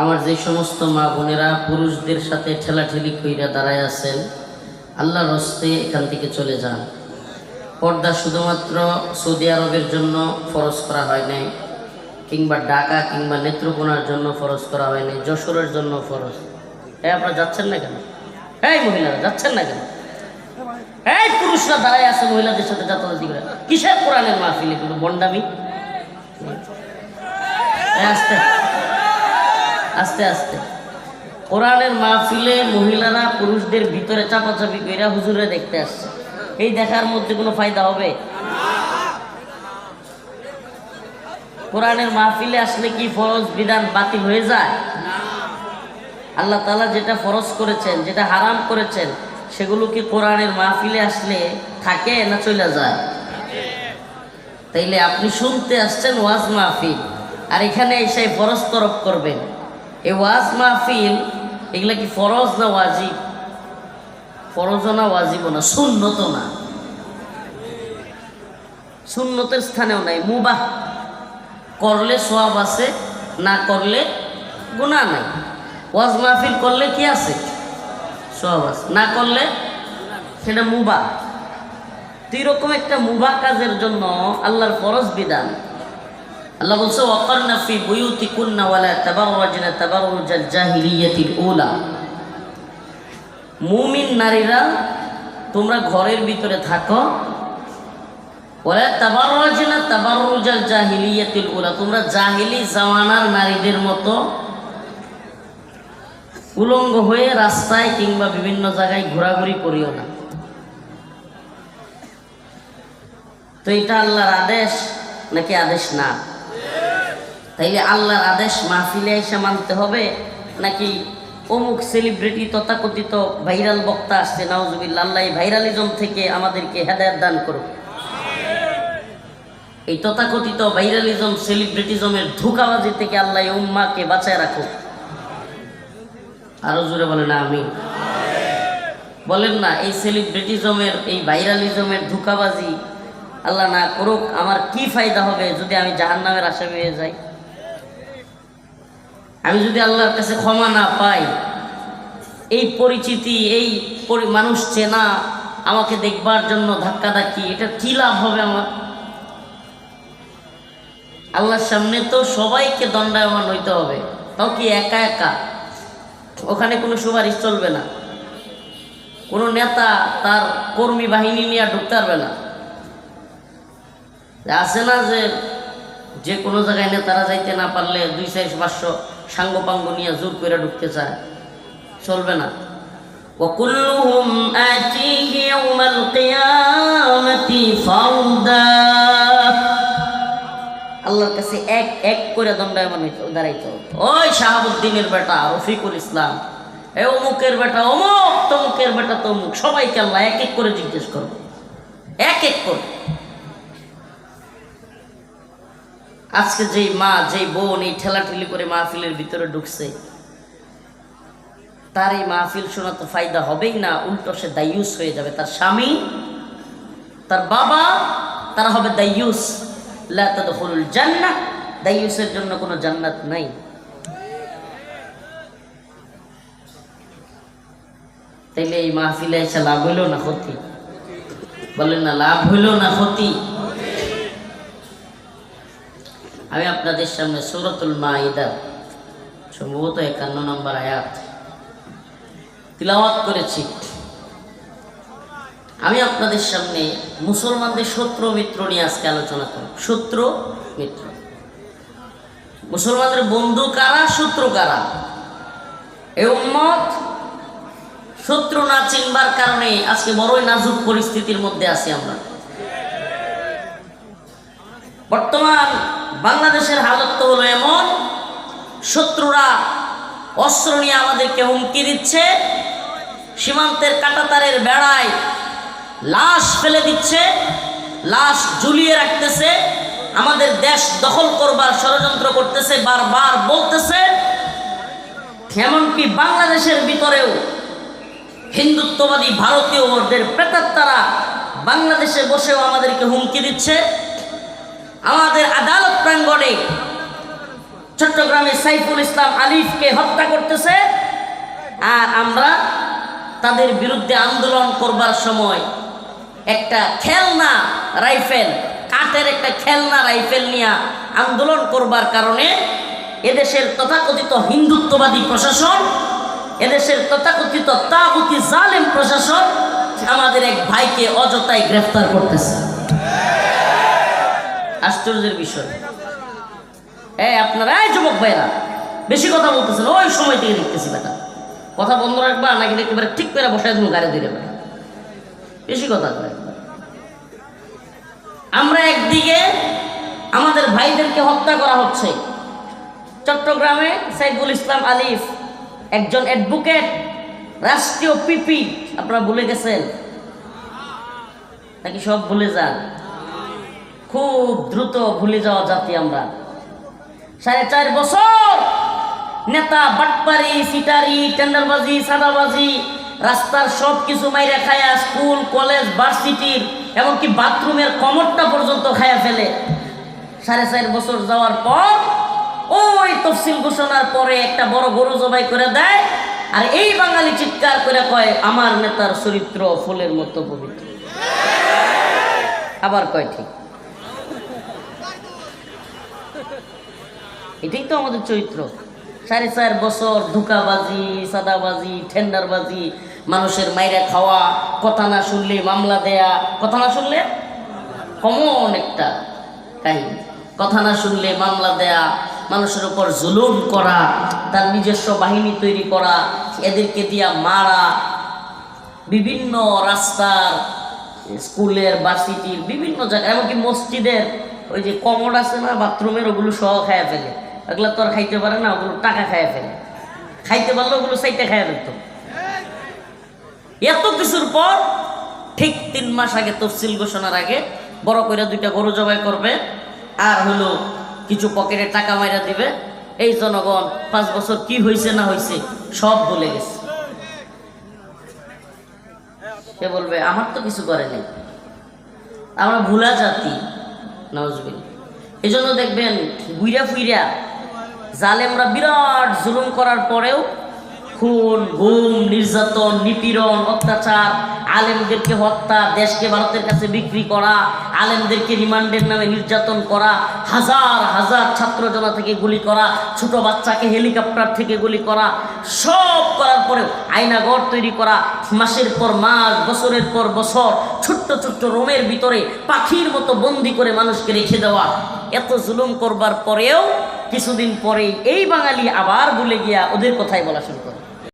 আমার যে সমস্ত মা বোনেরা পুরুষদের সাথে ঠেলাঠেলি কইরা দাঁড়ায় আছেন, আল্লাহর হস্তে এখান থেকে চলে যান। পর্দা শুধুমাত্র সৌদি আরবের জন্য ফরজ করা হয় নাই, কিংবা ঢাকা কিংবা নেত্রকোনার জন্য ফরজ করা হয় নাই, যশোরের জন্য ফরজ। হ্যাঁ আপনারা যাচ্ছেন না কেন? এই মহিলারা যাচ্ছেন না কেন? এই পুরুষরা দাঁড়ায় আছে মহিলাদের সাথে যাতায়াতি করে। কিসের কোরআনের মাহফিল এগুলো বন্ডামি? আস্তে। আস্তে আস্তে। কোরআনের মাহফিলে মহিলারা পুরুষদের ভিতরে চাপাচাপি কইরা হুজুরে দেখতে আসছে। এই দেখার মধ্যে কোনো ফায়দা হবে? কোরআনের মাহফিলে আসলে কি ফরজ বিধান বাতিল হয়ে যায়? আল্লাহ তালা যেটা ফরজ করেছেন, যেটা হারাম করেছেন, সেগুলো কি কোরআনের মাহফিলে আসলে থাকে না চলে যায়? তাইলে আপনি শুনতে আসছেন ওয়াজ মাহফিল, আর এখানে এসে ফরজ তরফ করবেন। এই ওয়াজ মাহফিল, এগুলা কি ফরজ না ওয়াজিব? ফরজ না ওয়াজিব না শূন্যত না। শূন্যতের স্থানেও নাই, মুবাহ। করলে সোয়াব আছে, না করলে গুণা নাই। ওয়াজ মাহফিল করলে কি আছে? সোয়াব আছে। না করলে সেটা মুবা তো এরকম একটা মুবা কাজের জন্য আল্লাহর ফরজ বিধান। আল্লাহ বলছে, ওয়াকারনা ফি বুয়ুতিকুন্না ওয়ালা তাবাররুজাল জাহিলিয়াতিল উলা। মুমিন নারীরা, তোমরা ঘরের ভিতরে থাকো। ওয়ালা তাবাররাজনা তাবাররুজাল জাহিলিয়াতিল উলা। তোমরা জাহিলি জামানার নারীদের মতো উলঙ্গ হয়ে রাস্তায় কিংবা বিভিন্ন জায়গায় ঘোরাঘুরি করিও না। তো এটা আল্লাহর আদেশ নাকি আদেশ না? তাইলে আল্লাহর আদেশ মাহফিলে এসে মানতে হবে? নাকি অমুক সেলিব্রিটি তথাকথিত ভাইরাল বক্তা আসছে নওয়াজুবিল্লা আল্লাহ ভাইরালিজম থেকে আমাদেরকে হেদায়ত দান করুক। এই তথাকথিত ভাইরালিজম সেলিব্রিটিজমের ধোকাবাজি থেকে আল্লাহ উম্মাকে বাঁচায় রাখুক। আরও জোরে বলেন আমি বলেন না, এই সেলিব্রিটিজমের এই ভাইরালিজমের ধোকাবাজি আল্লাহ না করুক, আমার কি ফায়দা হবে যদি আমি জাহান নামের আশা পেয়ে যাই? আমি যদি আল্লাহর কাছে ক্ষমা না পাই, এই পরিচিতি, এই মানুষ চেনা, আমাকে দেখবার জন্য ধাক্কাধাক্কি এটা কি লাভ হবে আমার? আল্লাহর সামনে তো সবাইকে দণ্ডায়মান হইতে হবে। তাও কি একা একা? ওখানে কোনো সুপারিশ চলবে না। কোনো নেতা তার কর্মী বাহিনী নিয়ে ঢুকতে পারবে না। আছে না যে যে কোনো জায়গায় নেতারা যাইতে না পারলে দুই চার পাঁচশো সাঙ্গ পাঙ্গ নিয়ে জোর করে ঢুকতে চায় চলবে না وكلهم آتيه يوم القيامة فردا আল্লাহর কাছে এক এক করে দণ্ডায়মান হইতে দাঁড়াইতে হবে ওই শাহাবুদ্দিনের বেটা রফিকুল ইসলাম এ অমুকের বেটা অমুক তমুকের বেটা তমুক সবাইকে আল্লাহ এক এক করে জিজ্ঞেস করবে এক এক করে আজকে যেই মা, যেই বোন এই ঠেলাঠেলি করে মাহফিলের ভিতরে ঢুকছে, তার এই মাহফিল শোনা তো ফায়দা হবেই না, উল্টো সে দায়ুস হয়ে যাবে। তার স্বামী, তার বাবা, তারা হবে দায়ুস। জান্নাহ, দায়ুসের জন্য কোনো জান্নাত নাই। তাইলে এই মাহফিলে এসে লাভ হইল না ক্ষতি? বলেন না, লাভ হইল না ক্ষতি? আমি আপনাদের সামনে সুরতুল মাইদা, সম্ভবত একান্ন নম্বর আয়াত, তিলাওয়াত করেছি। আমি আপনাদের সামনে মুসলমানদের শত্রু মিত্র নিয়ে আজকে আলোচনা করব। শত্রু, মিত্র। মুসলমানদের বন্ধু কারা, শত্রু কারা? এই উম্মত শত্রু না চিনবার কারণে আজকে বড়ই নাজুক পরিস্থিতির মধ্যে আছি আমরা। বর্তমান বাংলাদেশের হালত তো হলো এমন, শত্রুরা অস্ত্র নিয়ে আমাদেরকে হুমকি দিচ্ছে, সীমান্তের কাটাতারের বেড়ায় লাশ ফেলে দিচ্ছে, লাশ ঝুলিয়ে রাখতেছে, আমাদের দেশ দখল করবার ষড়যন্ত্র করতেছে, বারবার বলতেছে। এমনকি বাংলাদেশের ভিতরেও হিন্দুত্ববাদী ভারতীয় ভারতীয়দের প্রেতাত্মারা বাংলাদেশে বসেও আমাদেরকে হুমকি দিচ্ছে। আমাদের আদালত প্রাঙ্গণে চট্টগ্রামে সাইফুল ইসলাম আলিফকে হত্যা করতেছে আর আমরা তাদের বিরুদ্ধে আন্দোলন করবার সময় একটা খেলনা রাইফেল, কাঠের একটা খেলনা রাইফেল নিয়ে আন্দোলন করবার কারণে এদেশের তথাকথিত হিন্দুত্ববাদী প্রশাসন, এদেশের তথাকথিত তাগুতি জালেম প্রশাসন আমাদের এক ভাইকে অযথায় গ্রেফতার করতেছে। আশ্চর্যের বিষয়। এই আপনারা, এই যুবক ভাইরা বেশি কথা বলতেছেন, ওই সময় থেকে দেখতেছি বেটা কথা বন্ধ রাখবা, নাকি একেবারে ঠিক করে বসায় তুমি গাড়ি দিলে বেটা বেশি কথা আমরা একদিকে আমাদের ভাইদেরকে হত্যা করা হচ্ছে। চট্টগ্রামে সাইফুল ইসলাম আলিফ, একজন অ্যাডভোকেট, রাষ্ট্রীয় পিপি, আপনারা ভুলে গেছেন? নাকি সব ভুলে যান? খুব দ্রুত ভুলে যাওয়া জাতি আমরা। সাড়ে চার বছর নেতা বাটপারি, সিটারি, টেন্ডারবাজি, সাদাবাজি, রাস্তার সব কিছু মাইরা খায়া স্কুল, কলেজ, ভার্সিটির এমনকি বাথরুমের কমরটা পর্যন্ত খায়া ফেলে। সাড়ে চার বছর যাওয়ার পর ওই তফসিল ঘোষণার পরে একটা বড় গরু জবাই করে দেয় আর এই বাঙালি চিৎকার করে কয়, আমার নেতার চরিত্র ফুলের মতো পবিত্র। আবার কয় ঠিক। এটাই তো আমাদের চরিত্র। সাড়ে চার বছর ধোকাবাজি, সাদাবাজি, ঠেন্ডারবাজি, মানুষের মাইরে খাওয়া, কথা না শুনলে মামলা দেয়া, কথা না শুনলে কমন একটা কাহিনী। কথা না শুনলে মামলা দেয়া, মানুষের উপর জুলুম করা, তার নিজস্ব বাহিনী তৈরি করা, এদেরকে দিয়া মারা, বিভিন্ন রাস্তার, স্কুলের ভার্সিটির বিভিন্ন জায়গায়, এমনকি মসজিদের, ওই যে কমোড আছে না বাথরুমের ওগুলো সহ খাইয়া ফেলে। ওগুলো তো আর খাইতে পারে না, ওগুলো টাকা খাইয়া ফেলে। খাইতে পারলে ওগুলো সাইটে খাইয়া ফেলতো। এত কিছুর পর ঠিক তিন মাস আগে তফসিল ঘোষণার আগে বড় করে দুইটা গরু জবাই করবে, আর হলো কিছু পকেটে টাকা মাইরা দিবে। এই জনগণ পাঁচ বছর কি হয়েছে না হয়েছে সব ভুলে গেছে। সে বলবে, আমার তো কিছু করে নাই। আমরা ভুলা জাতি। নজবিল এই জন্য দেখবেন গুইরা ফুইরা জালেমরা বিরাট জুলুম করার পরেও খুন, গুম, নির্যাতন, নিপীড়ন, অত্যাচার, আলেমদেরকে হত্যা, দেশকে ভারতের কাছে বিক্রি করা, আলেমদেরকে রিমান্ডের নামে নির্যাতন করা, হাজার হাজার ছাত্র জনা থেকে গুলি করা, ছোট বাচ্চাকে হেলিকপ্টার থেকে গুলি করা, সব করার পরেও আয়নাঘর তৈরি করা, মাসের পর মাস, বছরের পর বছর, ছোট্ট ছোট্ট রোমের ভিতরে পাখির মতো বন্দি করে মানুষকে রেখে দেওয়া, এত জুলুম করবার পরেও কিছুদিন পরেই এই বাঙালি আবার ভুলে গিয়া ওদের কথাই বলা শুরু করে।